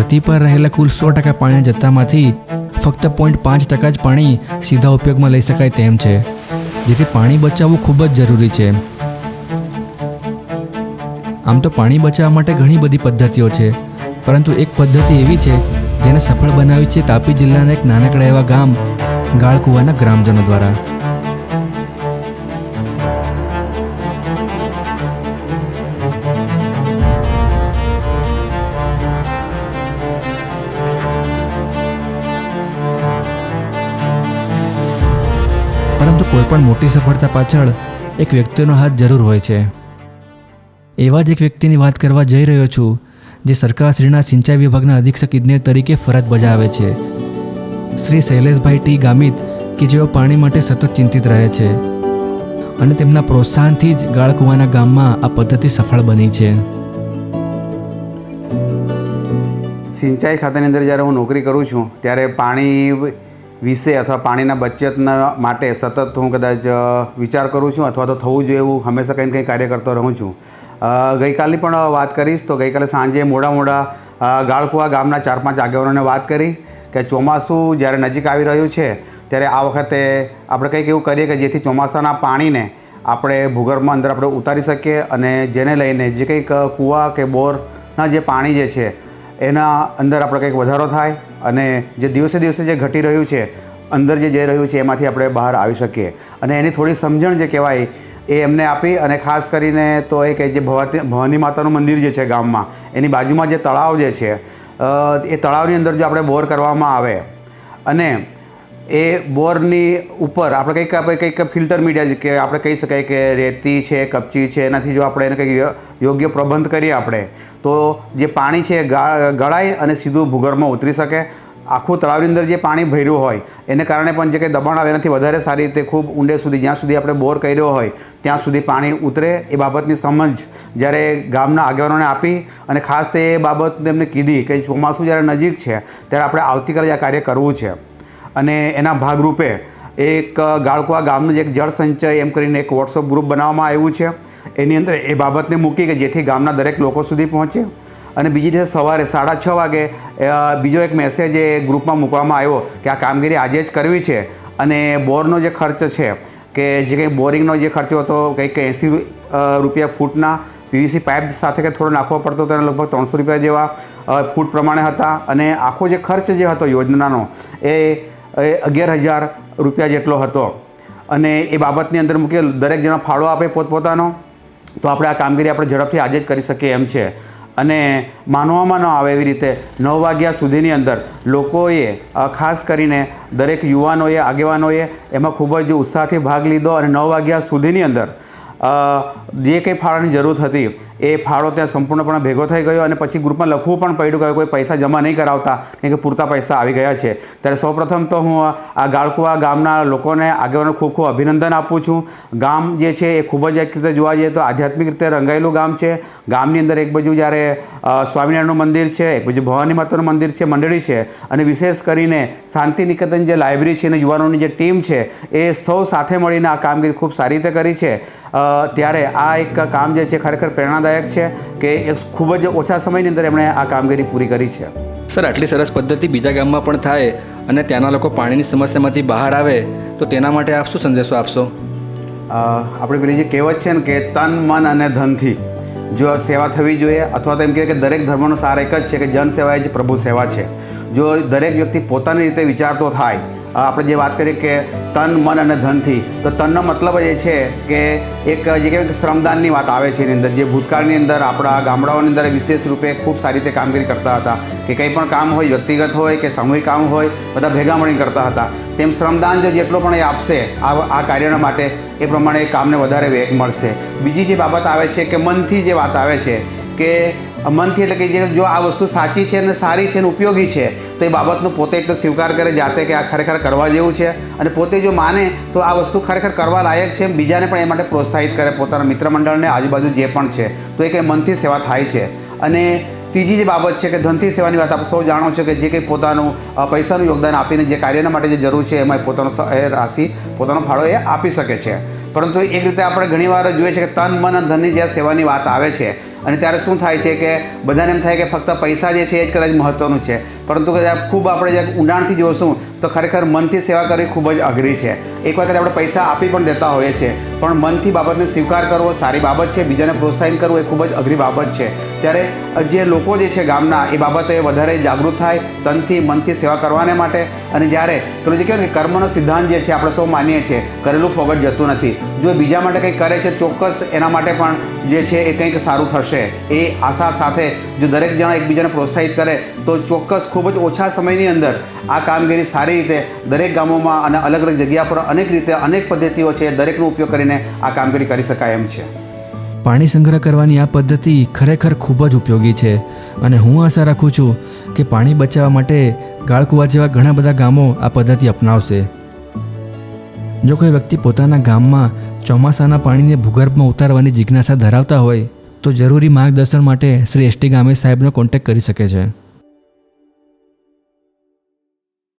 ધરતી પર રહેલા કુલ સો ટકા પાણીના જથ્થામાંથી ફક્ત પોઈન્ટ પાંચ ટકા જ પાણી સીધા ઉપયોગમાં લઈ શકાય તેમ છે. જેથી પાણી બચાવવું ખૂબ જ જરૂરી છે. આમ તો પાણી બચાવવા માટે ઘણી બધી પદ્ધતિઓ છે. પરંતુ એક પદ્ધતિ એવી છે, જેને સફળ બનાવી છે તાપી જિલ્લાના એક નાનકડા એવા ગામ ગાળકુવાના ગ્રામજનો દ્વારા. પરંતુ કોઈપણ મોટી સફળતા પાછળ એક વ્યક્તિનો હાથ જરૂર હોય છે. એવા જ એક વ્યક્તિની વાત કરવા જઈ રહ્યો છું, જે સરકારશ્રીના સિંચાઈ વિભાગના અધિક્ષક ઇજનેર તરીકે ફરજ બજાવે છે. શ્રી શૈલેષભાઈ ટી. ગામિત, કે જેઓ પાણી માટે સતત ચિંતિત રહે છે અને તેમના પ્રોત્સાહનથી જ ગાળકુવાના ગામમાં આ પદ્ધતિ સફળ બની છે. સિંચાઈ ખાતાની અંદર જ્યારે હું નોકરી કરું છું, ત્યારે પાણી વિશે અથવા પાણીના બચતના માટે સતત હું કદાચ વિચાર કરું છું અથવા તો થવું જોઈએ એવું હંમેશા કંઈ કંઈ કાર્ય કરતો રહું છું. ગઈકાલની પણ વાત કરીશ તો ગઈકાલે સાંજે મોડા મોડા ગાળકુવા ગામના ચાર પાંચ આગેવાનોને વાત કરી કે ચોમાસું જ્યારે નજીક આવી રહ્યું છે ત્યારે આ વખતે આપણે કંઈક એવું કરીએ કે જેથી ચોમાસાના પાણીને આપણે ભૂગર્ભમાં અંદર આપણે ઉતારી શકીએ અને જેને લઈને જે કંઈક કૂવા કે બોરના જે પાણી જે છે એના અંદર આપણે કંઈક વધારો થાય. અને જે દિવસે દિવસે જે ઘટી રહ્યું છે, અંદર જે જઈ રહ્યું છે, એમાંથી આપણે બહાર આવી શકીએ. અને એની થોડી સમજણ જે કહેવાય, એ એમને આપી અને ખાસ કરીને તો એ કે જે ભવાતી, ભવાની માતાનું મંદિર જે છે ગામમાં, એની બાજુમાં જે તળાવ જે છે એ તળાવની અંદર જો આપણે બોર કરવામાં આવે અને એ બોરની ઉપર આપણે કંઈક કંઈક ફિલ્ટર મીડિયા કે આપણે કહી શકાય કે રેતી છે, કપચી છે, એનાથી જો આપણે એને કંઈક યોગ્ય પ્રબંધ કરીએ આપણે, તો જે પાણી છે એ ગળાય અને સીધું ભૂગર્ભમાં ઉતરી શકે. આખું તળાવની અંદર જે પાણી ભર્યું હોય, એને કારણે પણ જે કંઈ દબાણ આવે એનાથી વધારે સારી રીતે ખૂબ ઊંડે સુધી, જ્યાં સુધી આપણે બોર કર્યો હોય, ત્યાં સુધી પાણી ઉતરે. એ બાબતની સમજ જ્યારે ગામના આગેવાનોને આપી અને ખાસ તે એ બાબત તેમને કીધી કે ચોમાસું જ્યારે નજીક છે, ત્યારે આપણે આવતીકાલે આ કાર્ય કરવું છે. અને એના ભાગરૂપે એક ગાળકુવા ગામનું જે એક જળ સંચય એમ કરીને એક વોટ્સઅપ ગ્રુપ બનાવવામાં આવ્યું છે. એની અંદર એ બાબતને મૂકી કે જેથી ગામના દરેક લોકો સુધી પહોંચે. અને બીજી દિવસ સવારે સાડા છ વાગે બીજો એક મેસેજ એ ગ્રુપમાં મૂકવામાં આવ્યો કે આ કામગીરી આજે જ કરવી છે. અને બોરનો જે ખર્ચ છે, કે જે કંઈ બોરિંગનો જે ખર્ચો હતો, કંઈક એંસી રૂપિયા ફૂટના પીવીસી પાઇપ સાથે કે થોડો નાખવો પડતો હતો લગભગ ત્રણસો રૂપિયા જેવા ફૂટ પ્રમાણે હતા. અને આખો જે ખર્ચ જે હતો યોજનાનો, એ એ અગિયાર હજાર રૂપિયા જેટલો હતો. અને એ બાબતની અંદર મૂકીએ, દરેક જણા ફાળો આપે પોતપોતાનો, તો આપણે આ કામગીરી આપણે ઝડપથી આજે જ કરી શકીએ એમ છે. અને માનવામાં ન આવે એવી રીતે નવ વાગ્યા સુધીની અંદર લોકોએ ખાસ કરીને દરેક યુવાનોએ, આગેવાનોએ એમાં ખૂબ જ ઉત્સાહથી ભાગ લીધો અને નવ વાગ્યા સુધીની અંદર જે કંઈ ફાળાની જરૂર હતી, એ ફાળો ત્યાં સંપૂર્ણપણે ભેગો થઈ ગયો અને પછી ગ્રુપમાં લખવું પણ પડ્યું કે કોઈ પૈસા જમા નહીં કરાવતા કેમ કે પૂરતા પૈસા આવી ગયા છે. ત્યારે સૌપ્રથમ તો હું આ ગાળકુવા ગામના લોકોને આગેવાનો ખૂબ ખૂબ અભિનંદન આપું છું. ગામ જે છે એ ખૂબ જ એક રીતે જોવા જઈએ તો આધ્યાત્મિક રીતે રંગાયેલું ગામ છે. ગામની અંદર એક બાજુ જ્યારે સ્વામિનારાયણનું મંદિર છે, એક બાજુ ભવાની માતાનું મંદિર છે, મંડળી છે. અને વિશેષ કરીને શાંતિ નિકેતન જે લાઇબ્રેરી છે અને યુવાનોની જે ટીમ છે, એ સૌ સાથે મળીને આ કામગીરી ખૂબ સારી રીતે કરી છે. ત્યારે આ એક કામ જે છે ખરેખર પ્રેરણાદાયક છે કે એ ખૂબ જ ઓછા સમયની અંદર એમણે આ કામગીરી પૂરી કરી છે. સર આટલી સરસ પદ્ધતિ બીજા ગામમાં પણ થાય અને ત્યાંના લોકો પાણીની સમસ્યામાંથી બહાર આવે તો તેના માટે આપ શું સંદેશો આપશો? આપણે પેલી જે કહેવત છે ને કે તન મન અને ધનથી. જો સેવા થવી જોઈએ અથવા તો એમ કહેવાય કે દરેક ધર્મનો સાર એક જ છે કે જન સેવા એ જ પ્રભુ સેવા છે. જો દરેક વ્યક્તિ પોતાની રીતે વિચારતો થાય આપણે જે વાત કરીએ કે તન, મન અને ધનથી, તો તનનો મતલબ એ છે કે એક જે કહેવાય શ્રમદાનની વાત આવે છે એની અંદર. જે ભૂતકાળની અંદર આપણા ગામડાઓની અંદર વિશેષ રૂપે ખૂબ સારી રીતે કામગીરી કરતા હતા. કે કંઈ પણ કામ હોય, વ્યક્તિગત હોય કે સામૂહિક કામ હોય, બધા ભેગા મળીને કરતા હતા. તેમ શ્રમદાન જો જેટલો પણ એ આપશે, આ આ કાર્યના માટે એ પ્રમાણે કામને વધારે વેગ મળશે. બીજી જે બાબત આવે છે કે મનથી જે વાત આવે છે કે મનથી એટલે કે જે જો આ વસ્તુ સાચી છે અને સારી છે અને ઉપયોગી છે તો એ બાબતનો પોતે એક તો સ્વીકાર કરે જાતે કે આ ખરેખર કરવા જેવું છે. અને પોતે જો માને તો આ વસ્તુ ખરેખર કરવા લાયક છે બીજાને પણ એ માટે પ્રોત્સાહિત કરે. પોતાના મિત્ર મંડળને આજુબાજુ જે પણ છે, તો એ કંઈ મનથી સેવા થાય છે. અને ત્રીજી જે બાબત છે કે ધનથી સેવાની વાત આપ સૌ જાણો છો કે જે કંઈ પોતાનું પૈસાનું યોગદાન આપીને જે કાર્યના માટે જે જરૂર છે એમાં પોતાનો એ રાશિ, પોતાનો ફાળો એ આપી શકે છે. પરંતુ એક રીતે આપણે ઘણીવાર જોઈએ છે કે તન, મન અને ધનની જે સેવાની વાત આવે છે, અને ત્યારે શું થાય છે કે બધાને એમ થાય કે ફક્ત પૈસા જે છે એ જ કદાચ મહત્ત્વનું છે. પરંતુ કદાચ ખૂબ આપણે જે ઊંડાણથી જોશું, તો ખરેખર મનથી સેવા કરવી ખૂબ જ અઘરી છે. એક વખત આપણે પૈસા આપી પણ દેતા હોઈએ છીએ, પણ મનથી બાબતને સ્વીકાર કરવો સારી બાબત છે, બીજાને પ્રોત્સાહિત કરવું એ ખૂબ જ અઘરી બાબત છે. ત્યારે જે લોકો જે છે ગામના, એ બાબતે વધારે જાગૃત થાય તનથી, મનથી સેવા કરવાને માટે. અને જ્યારે પેલું જે કહેવાય કે કર્મનો સિદ્ધાંત જે છે, આપણે સૌ માનીએ છીએ કરેલું ફોગટ જતું નથી. જો બીજા માટે કંઈક કરે છે, ચોક્કસ એના માટે પણ જે છે એ કંઈક સારું થશે. એ આશા સાથે જો દરેક જણા એકબીજાને પ્રોત્સાહિત કરે, તો ચોક્કસ ખૂબ જ ઓછા સમયની અંદર આ કામગીરી સારી રીતે દરેક ગામોમાં અને અલગ અલગ જગ્યા પર અનેક રીતે અનેક પદ્ધતિઓ છે દરેકનો ઉપયોગ કરીને આ કામગીરી કરી શકાય એમ છે. પાણી સંગ્રહ કરવાની આ પદ્ધતિ ખરેખર ખૂબ જ ઉપયોગી છે અને હું આશા રાખું છું કે પાણી બચાવવા માટે ગાળકુવા જેવા ઘણા બધા ગામો આ પદ્ધતિ અપનાવશે. જો કોઈ વ્યક્તિ પોતાના ગામમાં ચોમાસાના પાણીને ભૂગર્ભમાં ઉતારવાની જિજ્ઞાસા ધરાવતા હોય, તો જરૂરી માર્ગદર્શન માટે શ્રી એસટી ગામે સાહેબનો કોન્ટેક્ટ કરી શકે છે.